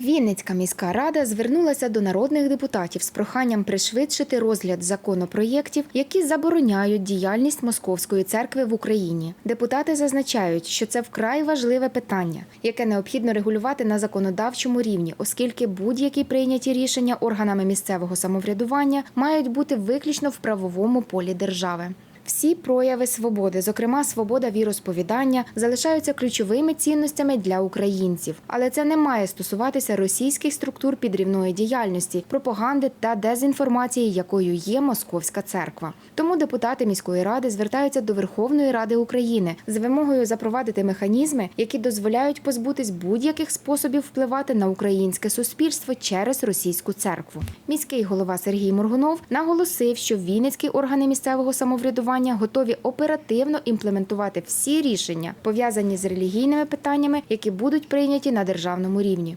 Вінницька міська рада звернулася до народних депутатів з проханням пришвидшити розгляд законопроєктів, які забороняють діяльність Московської церкви в Україні. Депутати зазначають, що це вкрай важливе питання, яке необхідно регулювати на законодавчому рівні, оскільки будь-які прийняті рішення органами місцевого самоврядування мають бути виключно в правовому полі держави. Всі прояви свободи, зокрема свобода віросповідання, залишаються ключовими цінностями для українців, але це не має стосуватися російських структур підрівної діяльності, пропаганди та дезінформації, якою є московська церква. Тому депутати міської ради звертаються до Верховної Ради України з вимогою запровадити механізми, які дозволяють позбутись будь-яких способів впливати на українське суспільство через російську церкву. Міський голова Сергій Моргунов наголосив, що вінницькі органи місцевого самоврядування готові оперативно імплементувати всі рішення, пов'язані з релігійними питаннями, які будуть прийняті на державному рівні.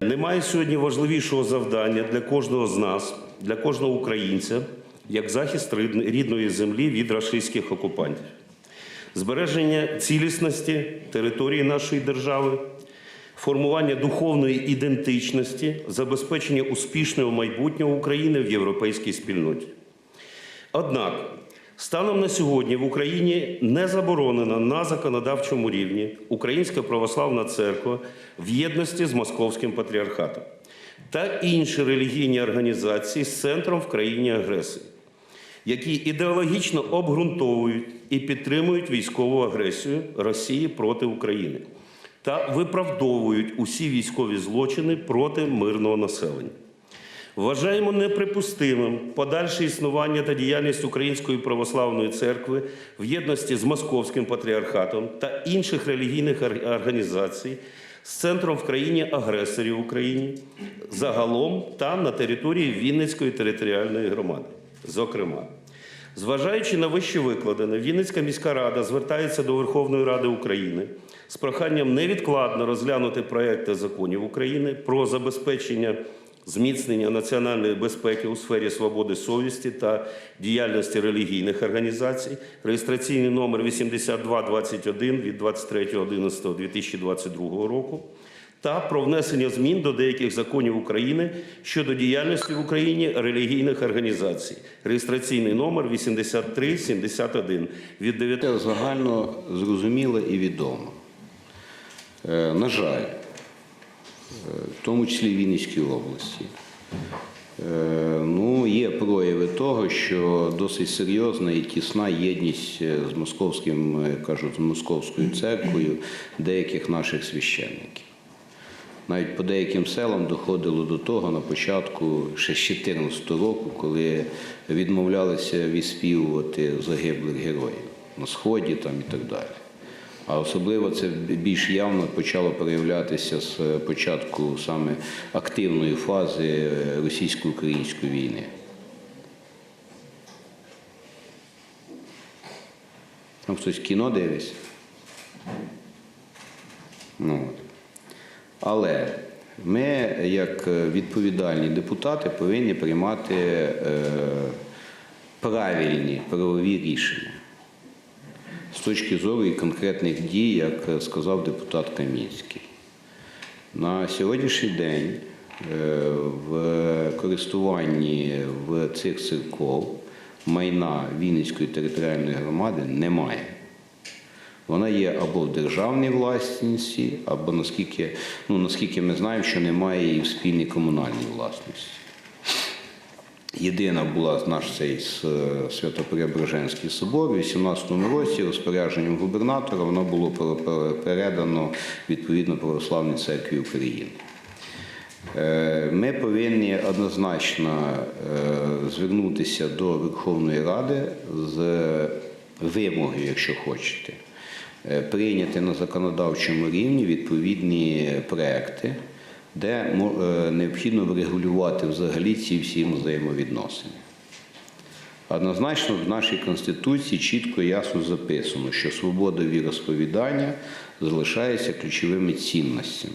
Немає сьогодні важливішого завдання для кожного з нас, для кожного українця, як захист рідної землі від рашистських окупантів, збереження цілісності території нашої держави, формування духовної ідентичності, забезпечення успішного майбутнього України в європейській спільноті. Однак, станом на сьогодні в Україні не заборонена на законодавчому рівні Українська православна церква в єдності з Московським патріархатом та інші релігійні організації з центром в країні агресії, які ідеологічно обґрунтовують і підтримують військову агресію Росії проти України та виправдовують усі військові злочини проти мирного населення. Вважаємо неприпустимим подальше існування та діяльність Української православної церкви в єдності з Московським патріархатом та інших релігійних організацій з центром в країні агресорів Україні загалом та на території Вінницької територіальної громади. Зокрема, Зважаючи на вище викладене, Вінницька міська рада звертається до Верховної Ради України з проханням невідкладно розглянути проекти законів України про забезпечення зміцнення національної безпеки у сфері свободи совісті та діяльності релігійних організацій, реєстраційний номер 8221 від 23.11.2022 року та про внесення змін до деяких законів України щодо діяльності в Україні релігійних організацій. Реєстраційний номер 8371 від 9 Це загально зрозуміло і відомо. Е, На жаль, в тому числі в Вінницькій області, е, ну, є прояви того, що досить серйозна і тісна єдність е, з московським, е, кажуть, з московською церквою деяких наших священників. Навіть по деяким селам доходило до того на початку ще з 2014 року, коли відмовлялися відспівувати загиблих героїв на сході там і так далі. А особливо це більш явно почало проявлятися з початку саме активної фази російсько-української війни. Там хтось кіно дивиться. Ну. Але ми, як відповідальні депутати, повинні приймати е, правильні правові рішення точки зору і конкретних дій, як сказав депутат Камінський. На сьогоднішній день е, в користуванні в цих церков майна Вінницької територіальної громади немає. Вона є або в державній власності, або наскільки, ну, наскільки ми знаємо, що немає її в спільній комунальній власності. Єдина була наш цей с- Свято-Преображенський собор у 18-му році розпорядженням губернатора воно було пере- пере- передано відповідно Православній церкві України. Е, Ми повинні однозначно е, звернутися до Верховної Ради з вимогою, якщо хочете, е, прийняти на законодавчому рівні відповідні проекти, де е, необхідно врегулювати взагалі ці всі взаємовідносини. Однозначно в нашій Конституції чітко і ясно записано, що свобода віросповідання залишається ключовими цінностями.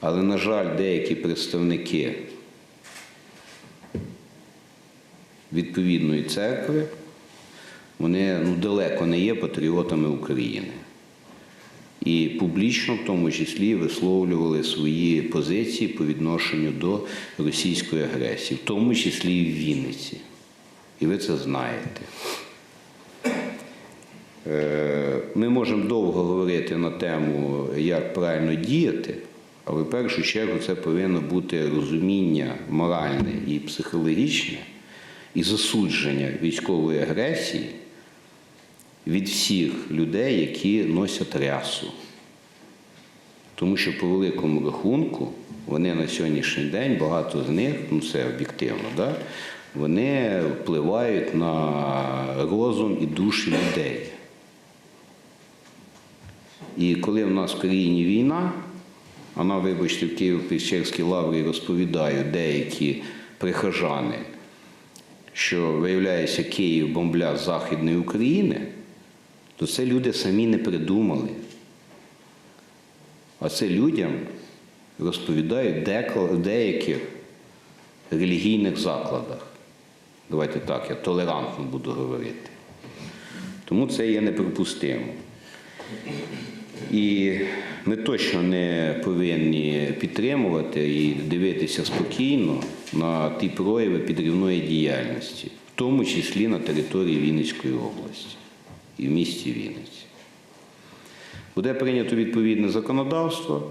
Але, на жаль, деякі представники відповідної церкви, вони ну, далеко не є патріотами України. І публічно, в тому числі, висловлювали свої позиції по відношенню до російської агресії, в тому числі і в Вінниці. І ви це знаєте. Е, Ми можемо довго говорити на тему, як правильно діяти, але в першу чергу це повинно бути розуміння моральне і психологічне і засудження військової агресії від всіх людей, які носять рясу. Тому що по великому рахунку вони на сьогоднішній день, багато з них, ну це об'єктивно, да, вони впливають на розум і душі людей. І коли в нас в країні війна, вона, вибачте, в Києво-Печерській лаврі розповідають деякі прихожани, що виявляється, Київ бомбля Західної України, то це люди самі не придумали. А це людям розповідають в деяких релігійних закладах. Давайте так, я толерантно буду говорити. Тому це є неприпустимо. І ми точно не повинні підтримувати і дивитися спокійно на ті прояви підривної діяльності, в тому числі на території Вінницької області і в місті Вінниці. Буде прийнято відповідне законодавство.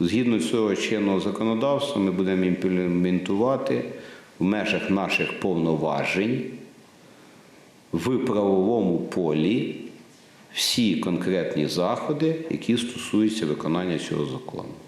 Згідно цього чинного законодавства, ми будемо імплементувати в межах наших повноважень в правовому полі всі конкретні заходи, які стосуються виконання цього закону.